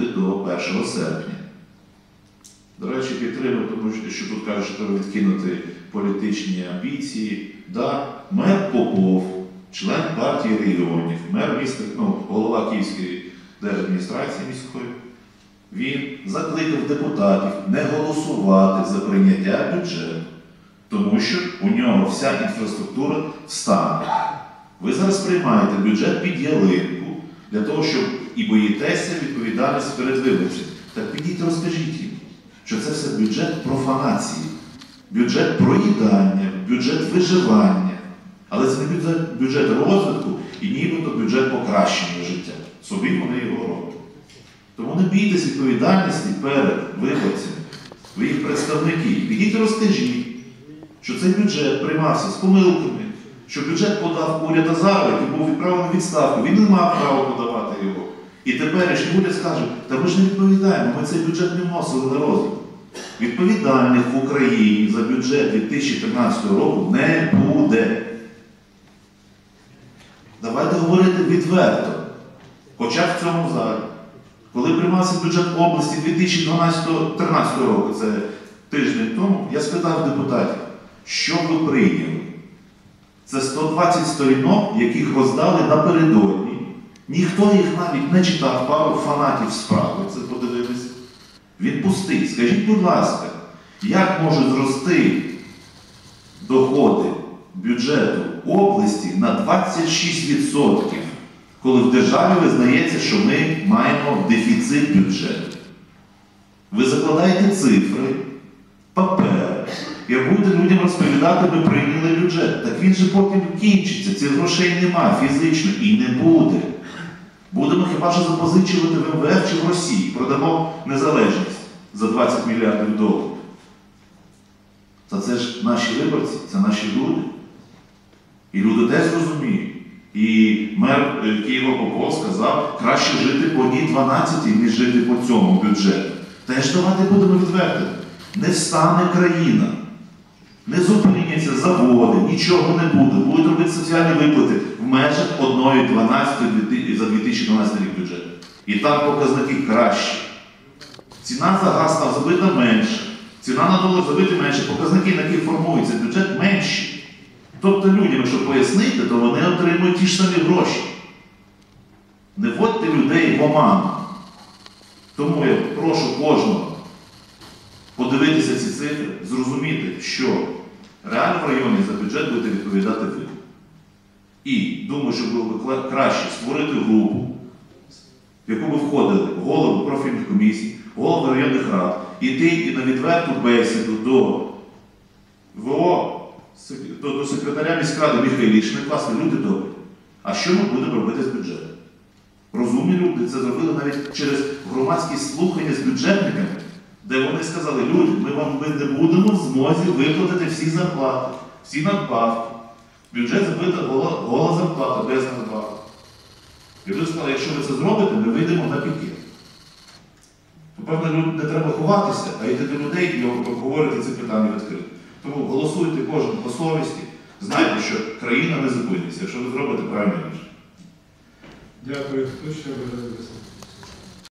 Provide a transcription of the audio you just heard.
буде до 1 серпня. До речі, підтримую, тому що, тут кажуть, що треба відкинути політичні амбіції. Да, мер Попов, член партії регіонів, мер міста, ну, голова Київської держадміністрації міської, він закликав депутатів не голосувати за прийняття бюджету, тому що у нього вся інфраструктура встане. Ви зараз приймаєте бюджет під ялинку для того, щоб і боїтеся відповідальності перед виборцем. Так підіть розкажіть їм, що це все бюджет профанації, бюджет проїдання, бюджет виживання. Але це не бюджет, бюджет розвитку і нібито бюджет покращення життя. Собі вони його роблять. Тому не бійтесь відповідальності перед виборцями, ви їх представники. Підіть розкажіть, що цей бюджет приймався з помилками, що бюджет подав уряд Азарова, який був відправлений відставку, він не мав права подавати його. І теперішній уряд скаже, та ми ж не відповідаємо, ми цей бюджет не вносили на розвиток. Відповідальних в Україні за бюджет 2013 року не буде. Давайте говорити відверто, хоча в цьому залі. Коли приймався бюджет області 2012-2013 року, це тиждень тому, я спитав депутатів, що ви прийняли? Це 120 сторінок, яких роздали напередодні. Ніхто їх навіть не читав, пару фанатів справи, це подивилися. Він пустий. Скажіть, будь ласка, як можуть зрости доходи бюджету області на 26%, коли в державі визнається, що ми маємо дефіцит бюджету? Ви закладаєте цифри, папер, і будете людям розповідати, ми прийняли бюджет. Так він же потім кінчиться, цих грошей нема фізично і не буде. Будемо хіба що запозичувати в МВФ чи в Росії, продамо незалежність за 20 мільярдів доларів. Та це ж наші виборці, це наші люди. І люди теж розуміють. І мер е, Києва Попов сказав, краще жити по одній 12, ніж жити по цьому бюджету. Теж давайте будемо відверти. Не встане країна, нічого не буде. Будуть робити соціальні виплати в межах 1,12 за 2012 рік бюджету. І там показники кращі. Ціна за газ там забита менше, ціна на долар забита менше, показники, на яких формується бюджет, менші. Тобто людям, якщо пояснити, то вони отримують ті ж самі гроші. Не вводьте людей в оману. Тому я прошу кожного подивитися ці цифри, зрозуміти, що реально в районі за бюджет будете відповідати ви. І думаю, що було б краще створити групу, в яку би входили голови профільних комісій, голови районних рад, іти і на відверту бесіду до ВО, до, секретаря міськради Михайлішини, класні люди добрі. А що ми будемо робити з бюджетом? Розумні люди це зробили навіть через громадські слухання з бюджетниками, де вони сказали, люди, ми вам не будемо в змозі виплатити всі зарплати, всі надбавки. Бюджет забита гола, зарплата без надбавки. І люди сказали, якщо ви це зробите, ми вийдемо на пікет. То, певно, не треба ховатися, а йти до людей і обговорити ці питання відкрито. Тому голосуйте кожен по совісті, знайте, що країна не зупиниться, якщо ви зробите правильне рішення. Дякую. Хто ще буде записати?